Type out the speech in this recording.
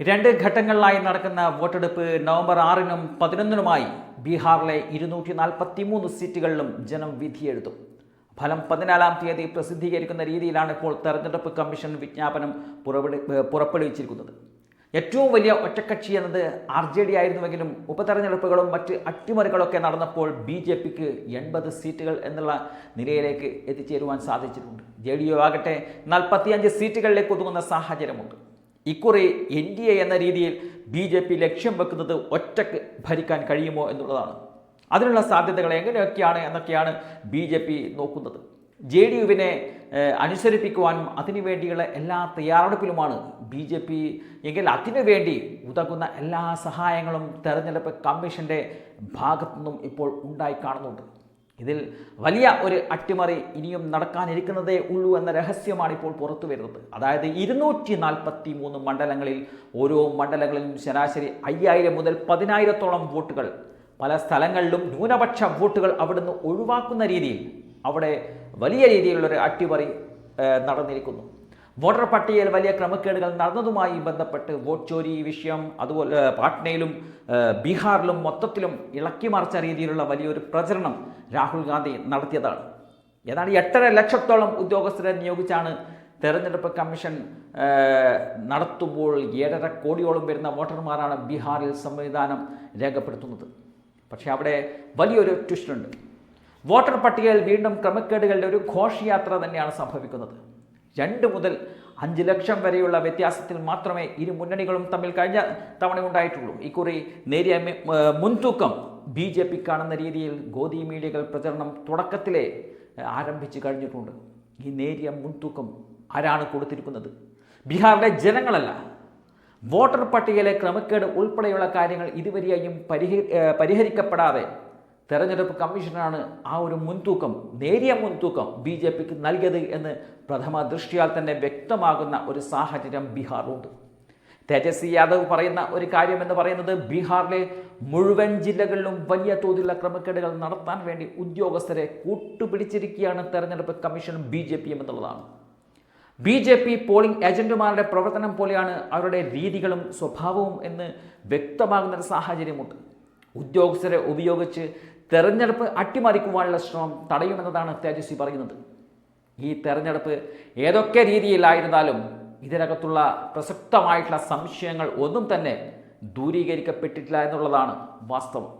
രണ്ട് ഘട്ടങ്ങളിലായി നടക്കുന്ന വോട്ടെടുപ്പ് നവംബർ ആറിനും പതിനൊന്നിനുമായി ബീഹാറിലെ ഇരുന്നൂറ്റി നാൽപ്പത്തി മൂന്ന് സീറ്റുകളിലും ജനം വിധിയെഴുതും. ഫലം പതിനാലാം തീയതി പ്രസിദ്ധീകരിക്കുന്ന രീതിയിലാണ് ഇപ്പോൾ തെരഞ്ഞെടുപ്പ് കമ്മീഷൻ വിജ്ഞാപനം പുറപ്പെടു പുറപ്പെടുവിച്ചിരിക്കുന്നത്. ഏറ്റവും വലിയ ഒറ്റക്കക്ഷി എന്നത് ആർ ജെ ഡി ആയിരുന്നുവെങ്കിലും ഉപതെരഞ്ഞെടുപ്പുകളും മറ്റ് അട്ടിമറികളൊക്കെ നടന്നപ്പോൾ ബി ജെ പിക്ക് എൺപത് സീറ്റുകൾ എന്നുള്ള നിലയിലേക്ക് എത്തിച്ചേരുവാൻ സാധിച്ചിട്ടുണ്ട്. ജെ ഡി യു ആകട്ടെ നാൽപ്പത്തിയഞ്ച് സീറ്റുകളിലേക്ക് ഒതുങ്ങുന്ന സാഹചര്യമുണ്ട്. ഇക്കുറി എൻ ഡി എ എന്ന രീതിയിൽ ബി ജെ പി ലക്ഷ്യം വെക്കുന്നത് ഒറ്റയ്ക്ക് ഭരിക്കാൻ കഴിയുമോ എന്നുള്ളതാണ്. അതിനുള്ള സാധ്യതകൾ എങ്ങനെയൊക്കെയാണ് എന്നൊക്കെയാണ് ബി ജെ പി നോക്കുന്നത്. ജെ ഡി യുവിനെ അനുസരിപ്പിക്കുവാനും അതിനുവേണ്ടിയുള്ള എല്ലാ തയ്യാറെടുപ്പിലുമാണ് ബി ജെ പി എങ്കിൽ അതിനുവേണ്ടി ഉതകുന്ന എല്ലാ സഹായങ്ങളും തെരഞ്ഞെടുപ്പ് കമ്മീഷന്റെ ഭാഗത്തു നിന്നും ഇപ്പോൾ ഉണ്ടായി കാണുന്നുണ്ട്. ഇതിൽ വലിയ ഒരു അട്ടിമറി ഇനിയും നടക്കാനിരിക്കുന്നതേ ഉള്ളൂ എന്ന രഹസ്യമാണ് ഇപ്പോൾ പുറത്തു വരുന്നത്. അതായത് ഇരുന്നൂറ്റി നാൽപ്പത്തി മൂന്ന് മണ്ഡലങ്ങളിൽ ഓരോ മണ്ഡലങ്ങളിലും ശരാശരി അയ്യായിരം മുതൽ പതിനായിരത്തോളം വോട്ടുകൾ. പല സ്ഥലങ്ങളിലും ന്യൂനപക്ഷ വോട്ടുകൾ അവിടുന്ന് ഒഴിവാക്കുന്ന രീതിയിൽ അവിടെ വലിയ രീതിയിലുള്ളൊരു അട്ടിമറി നടന്നിരിക്കുന്നു. വോട്ടർ പട്ടികയിൽ വലിയ ക്രമക്കേടുകൾ നടന്നതുമായി ബന്ധപ്പെട്ട് വോട്ട് ചോരി വിഷയം അതുപോലെ പാട്നയിലും ബീഹാറിലും മൊത്തത്തിലും ഇളക്കിമറിച്ച രീതിയിലുള്ള വലിയൊരു പ്രചരണം രാഹുൽ ഗാന്ധി നടത്തിയതാണ്. ഏതാണ്ട് എട്ടര ലക്ഷത്തോളം ഉദ്യോഗസ്ഥരെ നിയോഗിച്ചാണ് തെരഞ്ഞെടുപ്പ് കമ്മീഷൻ നടത്തുമ്പോൾ ഏഴര കോടിയോളം വരുന്ന വോട്ടർമാരാണ് ബീഹാറിൽ സംവിധാനം രേഖപ്പെടുത്തുന്നത്. പക്ഷേ അവിടെ വലിയൊരു ട്വിസ്റ്റുണ്ട്. വോട്ടർ പട്ടികയിൽ വീണ്ടും ക്രമക്കേടുകളുടെ ഒരു ഘോഷയാത്ര തന്നെയാണ് സംഭവിക്കുന്നത്. രണ്ട് മുതൽ അഞ്ച് ലക്ഷം വരെയുള്ള വ്യത്യാസത്തിൽ മാത്രമേ ഇരു മുന്നണികളും തമ്മിൽ കഴിഞ്ഞ തവണ ഉണ്ടായിട്ടുള്ളൂ. ഇക്കുറി നേരിയ മുൻതൂക്കം ബി ജെ പി കാണുന്ന രീതിയിൽ ഗോദി മീഡിയകൾ പ്രചരണം തുടക്കത്തിലെ ആരംഭിച്ചു കഴിഞ്ഞിട്ടുണ്ട്. ഈ നേരിയ മുൻതൂക്കം ആരാണ് കൊടുത്തിരിക്കുന്നത്? ബീഹാറിലെ ജനങ്ങളല്ല. വോട്ടർ പട്ടികയിലെ ക്രമക്കേട് ഉൾപ്പെടെയുള്ള കാര്യങ്ങൾ ഇതുവരെയും പരിഹരി പരിഹരിക്കപ്പെടാതെ തെരഞ്ഞെടുപ്പ് കമ്മീഷനാണ് ആ ഒരു മുൻതൂക്കം നേരിയ മുൻതൂക്കം ബി ജെ പിക്ക് നൽകിയത് എന്ന് പ്രഥമ ദൃഷ്ടിയാൽ തന്നെ വ്യക്തമാകുന്ന ഒരു സാഹചര്യം ബീഹാറിലുണ്ട്. തേജസ്വി യാദവ് പറയുന്ന ഒരു കാര്യം എന്ന് പറയുന്നത് ബീഹാറിലെ മുഴുവൻ ജില്ലകളിലും വലിയ തോതിലുള്ള ക്രമക്കേടുകൾ നടത്താൻ വേണ്ടി ഉദ്യോഗസ്ഥരെ കൂട്ടുപിടിച്ചിരിക്കുകയാണ് തെരഞ്ഞെടുപ്പ് കമ്മീഷൻ ബി ജെ പിയും എന്നുള്ളതാണ്. ബി ജെ പി പോളിംഗ് ഏജന്റുമാരുടെ പ്രവർത്തനം പോലെയാണ് അവരുടെ രീതികളും സ്വഭാവവും എന്ന് വ്യക്തമാകുന്ന ഒരു സാഹചര്യമുണ്ട്. ഉദ്യോഗസ്ഥരെ ഉപയോഗിച്ച് തെരഞ്ഞെടുപ്പ് അട്ടിമറിക്കുവാനുള്ള ശ്രമം തടയുമെന്നതാണ് തേജസ്വി പറയുന്നത്. ഈ തെരഞ്ഞെടുപ്പ് ഏതൊക്കെ രീതിയിലായിരുന്നാലും ഇതിനകത്തുള്ള പ്രസക്തമായിട്ടുള്ള സംശയങ്ങൾ ഒന്നും തന്നെ ദൂരീകരിക്കപ്പെട്ടിട്ടില്ല എന്നുള്ളതാണ് വാസ്തവം.